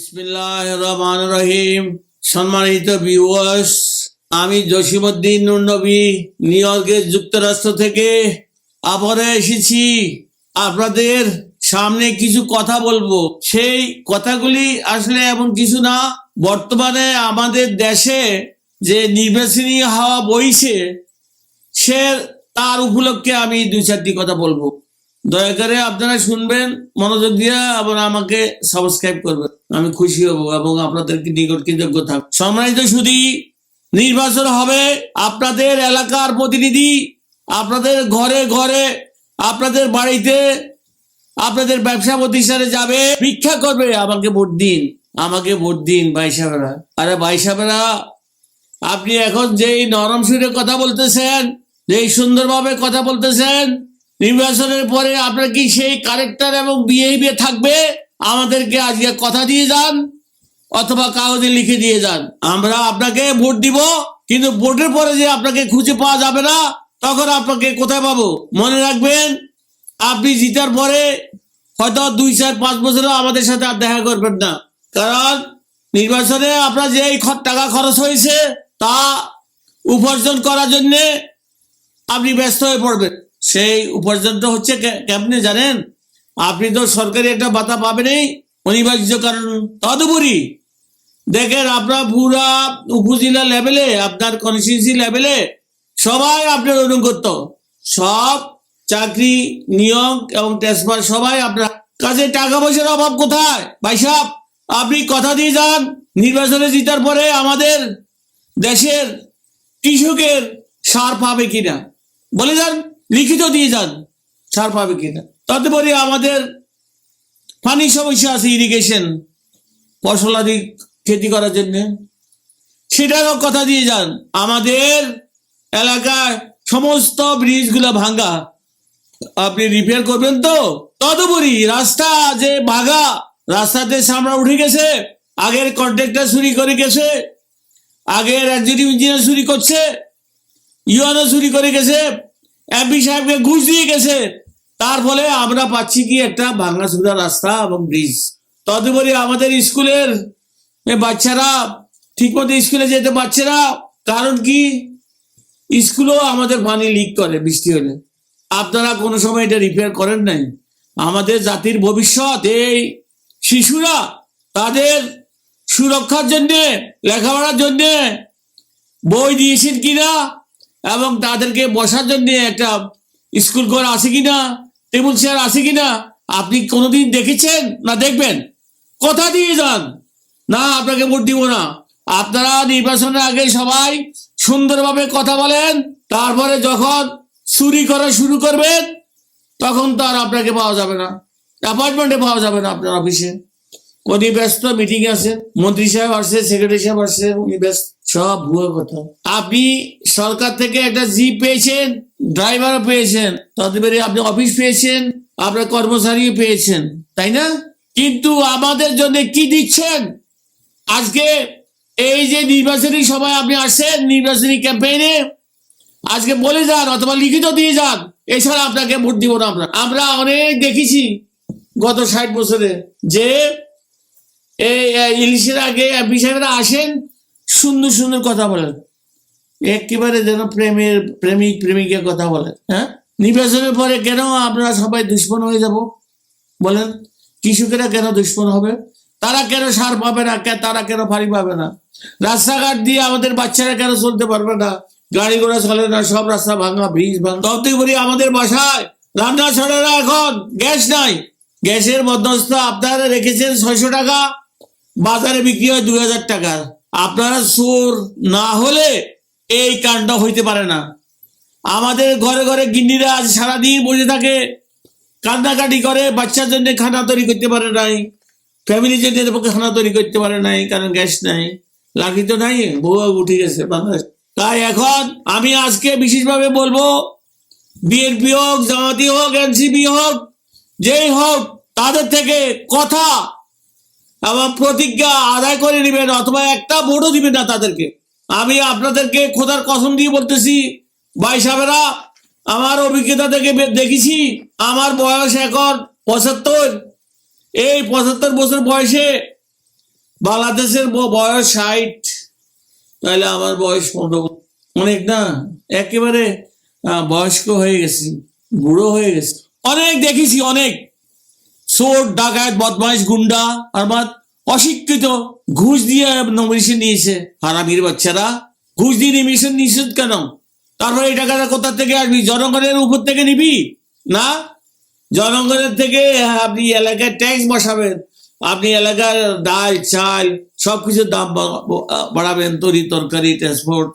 বিসমিল্লাহ রহমান রহিম। সম্মানিত ভিউয়ার্স আমি জসিমউদ্দিন নুর নবী নিউ ইয়র্কের যুক্তরাষ্ট্র থেকে। আবারও এসেছি। আপনাদের সামনে কিছু কথা বলব। সেই কথাগুলি আসলে এমন কিছু না, বর্তমানে আমাদের দেশে যে নির্বাচনী হাওয়া বইছে, সে তার উপলক্ষে আমি দুই চারটি কথা বলব। দয়া করে আপনারা শুনবেন, মনোযোগ দিয়ে এবং আমাকে সাবস্ক্রাইব করবেন। আমি খুশি হব এবং আপনাদেরকে নিকট কৃতজ্ঞ থাকব। সম্মানিত শুধু নির্বাচন হবে আপনাদের এলাকার প্রতিনিধি, আপনাদের ঘরে ঘরে, আপনাদের বাড়িতে, আপনাদের ব্যবসা প্রতিষ্ঠানে যাবে, ভিক্ষা করবে। আমাকে ভোট দিন, আমাকে ভোট দিন ভাই সাহেবেরা। আরে ভাই সাহেবেরা, আপনি এখন যেই নরম সুরে কথা বলতেছেন, যেই সুন্দরভাবে কথা বলতেছেন নির্বাচনের পরে আপনার কি সেই কারেক্টার এবং বিহেভিয়ার থাকবে? আমাদেরকে আজকে কথা দিয়ে যান, অথবা কাগজে লিখে দিয়ে যান। আমরা আপনাকে ভোট দিব, কিন্তু ভোটের পরে যে আপনাকে খুঁজে পাওয়া যাবে না, তখন আপনাকে কোথায় পাবো? মনে রাখবেন, আপনি জিতার পরে হয়তো দুই চার পাঁচ বছরও আমাদের সাথে আর দেখা করবেন না। কারণ নির্বাচনে আপনার যে টাকা খরচ হয়েছে, তা উপার্জন করার জন্যে আপনি ব্যস্ত হয়ে পড়বেন। সেই উপার্জনটা হচ্ছে কেমনে জানেন? আপনি তো সরকারি একটা ভাতা পাবেনই, অনিবার্য কারণ। তদুপরি দেখেন আপনার পুরা উপজেলা লেভেলে আপনার কনস্টিটিউন্সি লেভেলে সবাই আপনার অনুগত। সব চাকরি, নিয়োগ এবং ট্রান্সফার সবাই আপনার। কাছে টাকা পয়সার অভাব কোথায়? ভাই সাহেব, আপনি কথা দিয়ে যান, নির্বাচনে জিতার পরে আমাদের দেশের কৃষকের সার পাবে কিনা। বলে যান। লিখিত দিয়ে যান সার পাবে কিনা। তদুপরি আমাদের পানির সমস্যা আছে ইরিগেশন ফসলাদি খেতি করার জন্য। সেটারও কথা দিয়ে যান, আমাদের এলাকায় সমস্ত ব্রিজগুলো ভাঙ্গা। আপনি রিপেয়ার করবেন তো? তদুপরি রাস্তা যে ভাঙা, রাস্তাতে সামরা উঠে গেছে, আগের কন্ট্রাক্টর চুরি করে গেছে, আগের একজন ইঞ্জিনিয়ার চুরি করছে ইউএনও চুরি করে গেছে। এমপি সাহেবকে ঘুষ দিয়ে গেছে। তার ফলে আমরা পাচ্ছি কি একটা ভাঙাচুরা রাস্তা এবং ব্রিজ তদুপরি আমাদের স্কুলের বাচ্চারা ঠিকমতো স্কুলে যেতে পারছে না। কারণ কি? স্কুলেও আমাদের পানি লিক করে বৃষ্টি হলে। আপনারা কোনো সময় এটা রিপেয়ার করেন নাই। আমাদের জাতির ভবিষ্যৎ, এই শিশুরা তাদের সুরক্ষার জন্যে, লেখাপড়ার জন্যে বই দিয়েছেন কিনা? এবং তাদেরকে বসার জন্য একটা স্কুল ঘর আছে কিনা, টেবিল চেয়ার আছে কিনা, আপনি কোনোদিন দেখেছেন না দেখবেন? কথা দিয়ে যান। না, আপনাকে ভোট দিব না। আপনারা নির্বাচনের আগে সবাই সুন্দরভাবে কথা বলেন, তারপরে যখন চুরি করা শুরু করবেন, তখন তো আর আপনাকে পাওয়া যাবে না। অ্যাপয়েন্টমেন্টে পাওয়া যাবে না আপনার অফিসে উনি ব্যস্ত মিটিং আছে। মন্ত্রী সাহেব আসছে সেক্রেটারি সাহেব আসছে, উনি ব্যস্ত। সব ভুয়ো কথা। আপনি সরকার থেকে একটা জিপ পেয়েছেন ড্রাইভারও পেয়েছেন তদুপরি আপনি অফিস পেয়েছেন, আপনার কর্মচারীও পেয়েছেন, তাই না? কিন্তু আমাদের জন্য কি দিচ্ছেন? আজকে এই যে নির্বাচনী সময় আপনি আসছেন, নির্বাচনী ক্যাম্পেইনে আজকে বলে যান অথবা লিখিত দিয়ে যান, এছাড়া আপনাকে ভোট দিব না আমরা। আমরা অনেক দেখেছি গত ষাট বছরে যে এই ইলিশের আগে বিষয়টা আসেন সুন্দর সুন্দর কথা বলেন একেবারে যেন প্রেমের প্রেমিক, প্রেমিকের কথা বলেন হ্যাঁ? নির্বাচনের পরে কেন আপনারা সবাই দুশ্মন হয়ে যাব? বলেন, কৃষকেরা কেন দুশ্মন হবে? তারা কেন সার পাবে না? তারা কেন ফাড়ি পাবে না? রাস্তাঘাট দিয়ে আমাদের বাচ্চারা কেন চলতে পারবে না? গাড়ি ঘোড়া চলে না, সব রাস্তা ভাঙা, ব্রিজ ভাঙা। ততই আমাদের বাসায় রান্না ছড়ে না এখন, গ্যাস নাই। গ্যাসের মধ্যস্থ আপনারা রেখেছেন ছয়শো টাকা, বাজারে বিক্রি হয় দুই হাজার টাকা। আপনারা সুর না হলে এই কাণ্ড হইতে পারে না। আমাদের ঘরে ঘরে গিন্নিরা আজ সারাদিন বসে থাকে, কান্নাকাটি করে, বাচ্চার জন্য খানা তৈরি করতে পারে নাই ফ্যামিলির জন্য পক্ষে খানা তৈরি করতে পারে নাই, কারণ গ্যাস নাই লাঠি তো নাই বউ উঠে গেছে বাংলাদেশ। তাই এখন আমি আজকে বিশেষভাবে বলব, বিএনপি হোক, জামাতি হোক, এনসিপি হোক, যেই হোক, তাদের থেকে কথা এবং প্রতিজ্ঞা আদায় করে নেবেন, অথবা একটা ভোটও দিবেন না তাদেরকে। আমি আপনাদেরকে খোদার কসম দিয়ে বলতেছি, ভাই সাহেবেরা, আমার অভিজ্ঞতা থেকে দেখেছি, আমার বয়স এখন পঁচাত্তর। এই পঁচাত্তর বছর বয়সে বাংলাদেশের বয়স ষাট। তাহলে আমার বয়স পনেরো অনেক না? একেবারে বয়স্ক হয়ে গেছি, বুড়ো হয়ে গেছি। অনেক দেখেছি, অনেক। চোর, ডাকাত, বদমাইশ, গুন্ডা, আর অশিক্ষিত, ঘুষ দিয়ে নমিনেশন নিয়েছে। হারামির বাচ্চারা, ঘুষ দিয়ে নমিনেশন নিয়েছে কেন? তারপরে এই টাকাটা কোথা থেকে আসবি? জনগণের উপর থেকে নিবি? না? জনগণের থেকে আপনি এলাকায় ট্যাক্স বসাবেন। আপনি এলাকার ডাল, চাল, সবকিছুর দাম বাড়াবেন। তরি তরকারি ট্রান্সপোর্ট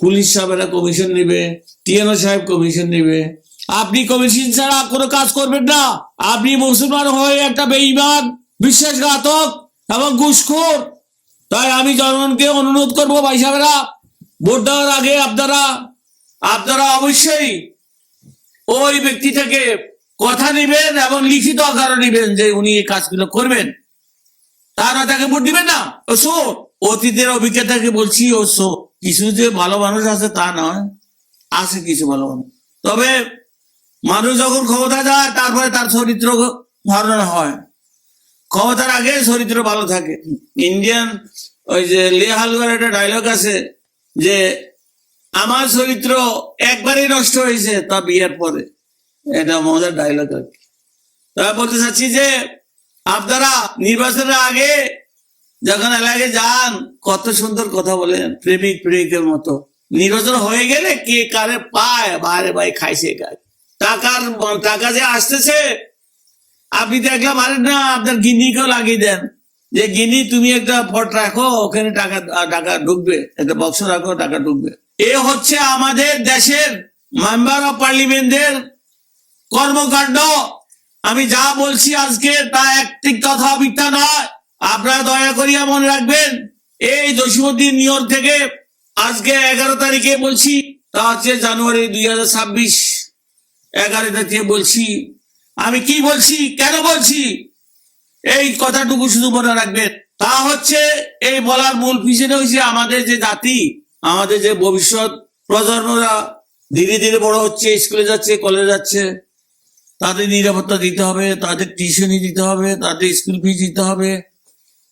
পুলিশ সাহেবেরা কমিশন নেবে টিএনও সাহেব কমিশন নেবে। আপনি কমিশন ছাড়া কোনো কাজ করবেন না। আপনি মুসলমান হয়ে একটা বেঈমান, বিশ্বাসঘাতক এবং ঘুষখোর। তাই আমি জনগণকে অনুরোধ করব ভাই সাহেবেরা, ভোট দেওয়ার আগে আপনারা আপনারা অবশ্যই ওই ব্যক্তি থেকে কথা নিবেন এবং লিখিত আকারে নেবেন যে উনি এই কাজগুলো করবেন। তারা তাকে ভোট দিবেন না। ও শো অতীতের অভিজ্ঞতাকে বলছি, ও শো কিছু যে ভালো মানুষ আছে তা নয়। আছে কিছু ভালো মানুষ। তবে মানুষ যখন ক্ষমতা যায়, তারপরে তার চরিত্র ধারণা হয়। ক্ষমতার আগে চরিত্র ভালো থাকে। ইন্ডিয়ান ওই যে লে হালুয়ার একটা ডায়লগ আছে যে, আমার চরিত্র একবারই নষ্ট হয়েছে, তা বিয়ের পরে। এটা মজার ডায়লগ আর কি। তবে বলতে চাচ্ছি যে, আপনারা নির্বাচনের আগে যখন এলাকায় যান, কত সুন্দর কথা বলেন প্রেমিক প্রেমিকের মতো। নির্বাচন হয়ে গেলে কে কারে পায়, বারে ভাই খাইছে কাজ টাকার, টাকা যে আসতেছে, আপনি তো একলা পারেন না, আপনার গিনিকেও লাগিয়ে দেন। যে গিনি তুমি একটা পট রাখো, ওখানে টাকা টাকা ঢুকবে, একটা বক্স রাখো, টাকা ঢুকবে। এ হচ্ছে আমাদের দেশের মেম্বার অফ পার্লিমেন্টের কর্মকাণ্ড। আমি যা বলছি আজকে, তা একটি কথা মিথ্যা নয়। আপনারা দয়া করিয়া মনে রাখবেন, এই জসীমুদ্দিন নিয়র থেকে আজকে এগারো তারিখে বলছি, তা হচ্ছে জানুয়ারি দুই হাজার ছাব্বিশ। এগারো তারিখে বলছি, আমি কি বলছি, কেন বলছি? এই কথাটুকু শুধু মনে রাখবেন। তা হচ্ছে, এই বলার মূল পিছনে হয়েছে আমাদের যে জাতি, আমাদের যে ভবিষ্যৎ প্রজন্মরা ধীরে ধীরে বড় হচ্ছে, স্কুলে যাচ্ছে, কলেজে যাচ্ছে, তাদের নিরাপত্তা দিতে হবে, তাদের টিউশনি দিতে হবে, তাদের স্কুল ফি দিতে হবে,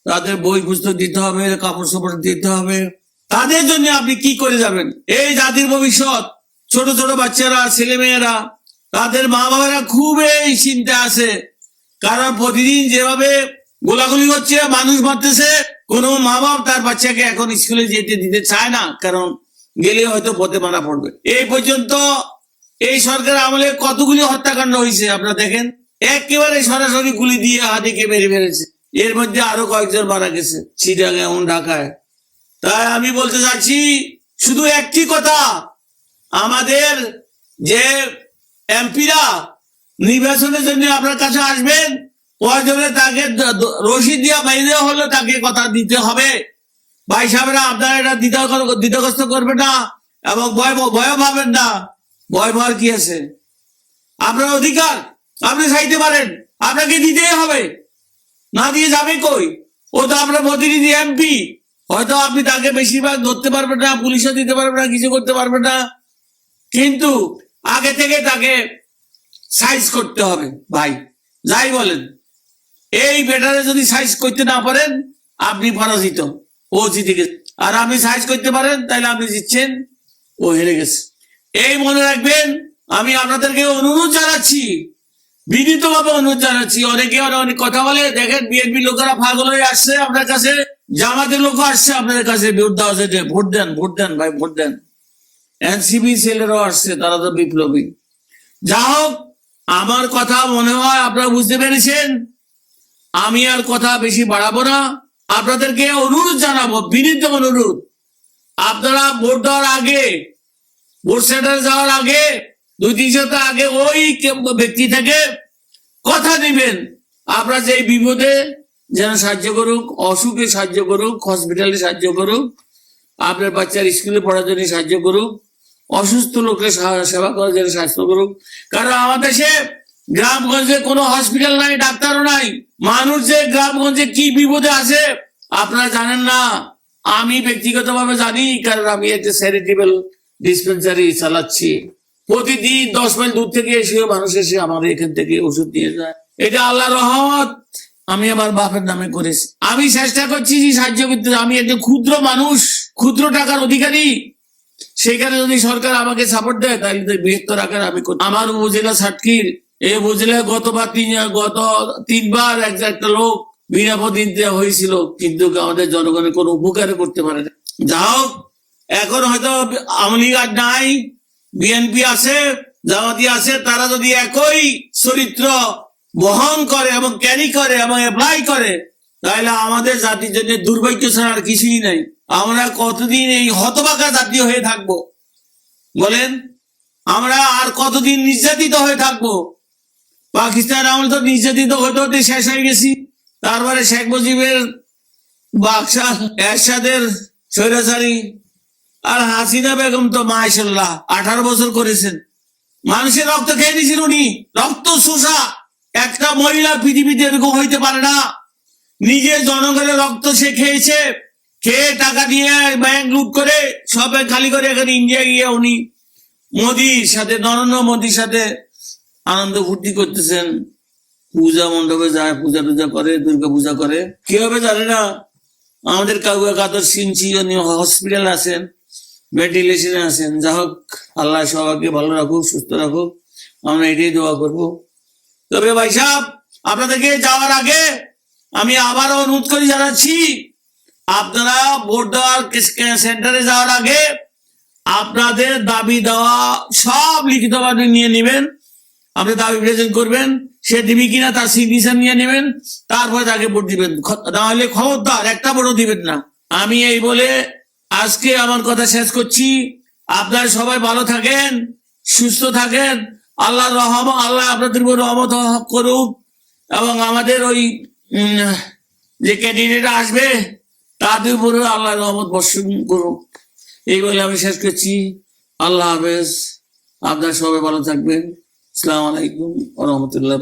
তাদের বই পুস্তক দিতে হবে, কাপড় চোপড় দিতে হবে। তাদের জন্য আপনি কি করে যাবেন? এই জাতির ভবিষ্যৎ, ছোট ছোট বাচ্চারা ছেলে মেয়েরা তাদের মা বাবারা খুবই চিন্তা আছে। কারণ প্রতিদিন যেভাবে গোলাগুলি হচ্ছে, মানুষ মারতেছে কোনো মা বাপ তার বাচ্চাকে এখন স্কুলে যেতে দিতে চায় না, কারণ গেলে হয়তো পথে মারা পড়বে। এই পর্যন্ত এই সরকার আমলে কতগুলি হত্যাকাণ্ড হয়েছে, আপনারা দেখেন? একেবারে সরাসরি গুলি দিয়ে হাতিকে মেরে ফেলেছে। এর মধ্যে আরও কয়েকজন মারা গেছে চিটাং এমন ঢাকায়। তাই আমি বলতে চাচ্ছি, শুধু একটি কথা, আমাদের যে এমপিরা নির্বাচনের জন্য আপনার কাছে আসবেন প্রয়োজনে তাকে রসিদ দিয়া বাইরে হলে তাকে কথা দিতে হবে। ভাই সাহেবরা, আপনারা এটা দ্বিধাগ্রস্ত করবেন না এবং ভয় ভয় পাবেন না। ভয় পাওয়ার কি আছে? আপনার অধিকার, আপনি চাইতে পারেন, আপনাকে দিতেই হবে। না দিয়ে যাবে কই? ও তো আপনার প্রতিনিধি, এমপি। হয়তো আপনি তাকে বেশিরভাগ ধরতে পারবেন না, পুলিশও দিতে পারবেন না, কিছু করতে পারবেন না। কিন্তু আগে থেকে তাকে সাইজ করতে হবে, ভাই। যাই বলেন, এই বেটারে যদি সাইজ করতে না পারেন, আপনি পরাজিত। ও জিতে গেছে। আর আপনি সাইজ করতে পারেন তাহলে আপনি জিতছেন। ও হেরে গেছে। এই মনে রাখবেন, আমি আপনাদেরকে অনুরোধ জানাচ্ছি, বিনীতভাবে অনুরোধ জানাচ্ছি। অনেকে অনেক কথা বলে, দেখেন বিএনপি লোকেরা পাগল হয়ে আসছে আপনার কাছে, জামাতের লোক আসছে আপনাদের কাছে। ভোট দেওয়া ভোট দেন ভোট দেন, ভাই, ভোট দেন। এনসিবি ছেলেরাও আসছে, তারা তো বিপ্লবী। যা হোক, আমার কথা মনে হয় আপনারা বুঝতে পেরেছেন। আমি আর কথা বেশি বাড়াবো না। আপনাদেরকে অনুরোধ জানাব, বিনীত অনুরোধ। আপনারা ভোট দেওয়ার আগে, ভোট সেন্টারে যাওয়ার আগে, দুই তিন সপ্তাহ আগে ওই ব্যক্তি থেকে কথা নেবেন আপনার যে বিপদে যেন সাহায্য করুক, অসুখে সাহায্য করুক হসপিটালে সাহায্য করুক, আপনার বাচ্চার স্কুলে পড়ার জন্য সাহায্য করুক অসুস্থ লোকের সেবা করার জন্য স্বাস্থ্য করুক কারণ আমাদের দেশে গ্রামগঞ্জে কোনো হসপিটাল নাই, ডাক্তারও নাই। মানুষ যে গ্রামগঞ্জে কি বিপদে আছে, আপনারা জানেন না। আমি ব্যক্তিগতভাবে জানি, কারণ আমি একটা স্যানিটেবল ডিসপেন্সারি চালাচ্ছি। প্রতিদিন দশ মাইল দূর থেকে এসে মানুষ এসে আমাদের এখান থেকে ওষুধ নিয়ে যায়। এটা আল্লাহ রহমত। আমি আমার বাপের নামে করেছি। আমি চেষ্টা করছি যে সাহায্য করতে। আমি একজন ক্ষুদ্র মানুষ, ক্ষুদ্র টাকার অধিকারী। সেখানে যদি সরকার আমাকে সাপোর্ট দেয়, তাহলে বৃহত্তর আকার আমি। আমার উপজেলা সাতক্ষীর এই উপজেলায় গতবার তিন, গত তিনবার এক একটা লোক দেওয়া হয়েছিল, কিন্তু আমাদের জনগণের কোনো উপকার করতে পারে না যা হোক, এখন হয়তো আওয়ামী লীগ আর নাই বিএনপি আছে, জামাতি আছে, তারা যদি একই চরিত্র বহন করে এবং ক্যারি করে এবং অ্যাপ্লাই করে, তাহলে আমাদের জাতির জন্য দুর্ভাগ্য ছাড়া আর কিছুই নাই আমরা কতদিন এই হতবাকা জাতীয় হয়ে থাকব? বলেন, আমরা আর কতদিন নির্যাতিত হয়ে থাকব? পাকিস্তান আমরা তো নির্যাতিত হতে হতে শেষ হয়ে গেছি। তারপরে শেখ মুজিবের বাক্সা এরশাদের স্বৈরাচারী আর হাসিনা বেগম তো মাশাল্লাহ আঠারো বছর করেছেন। মানুষের রক্ত খেয়ে নিয়েছেন উনি। রক্ত শোষা একটা মহিলা পৃথিবীতে এরকম হইতে পারে না। নিজের জনগণের রক্ত সে খেয়েছে। খেয়ে টাকা দিয়ে ব্যাংক লুট করে সবে খালি করে এখানে ইন্ডিয়া গিয়ে উনি মোদির সাথে, নরেন্দ্র মোদির সাথে আনন্দ ফুর্তি করতেছেন। পূজা মণ্ডপে যায়, পূজা টুজা করে, দুর্গা পূজা করে। কি হবে জানে না, আমাদের কাউকে কাতর সিনচি হসপিটাল আছেন ভেন্টিলেশনে আছেন। যা হোক, আল্লাহ সবাইকে ভালো রাখুক, সুস্থ রাখুক। আমরা এটাই দোয়া করব। তবে ভাই সাহেব, আপনাদেরকে যাওয়ার আগে আমি আবার অনুরোধ করে জানাচ্ছি আপনারা ভোট দেওয়ার সেন্টারে যাওয়ার আগে আপনাদের দাবি দেওয়া সব লিখিতভাবে নিয়ে নেবেন। আপনি দাবি প্রেজেন্ট করবেন, সে দিবি কিনা তার সিগনেচার নিয়ে নেবেন, তারপরে তাকে ভোট দিবেন। নাহলে খবরদার, একটা ভোটও দিবেন না। আমি এই বলে আজকে আমার কথা শেষ করছি। আপনারা সবাই ভালো থাকেন, সুস্থ থাকেন। আল্লাহ রহম আল্লাহ আপনাদের উপর রহমত করুক এবং আমাদের ওই যে ক্যান্ডিডেট আসবে তাদের উপরে আল্লাহ রহমত বর্ষণ করুক। এই বলে আমি শেষ করছি। আল্লাহ হাফেজ। আপনার সবাই ভালো থাকবেন। আসসালামু আলাইকুম রহমতুল্লাহ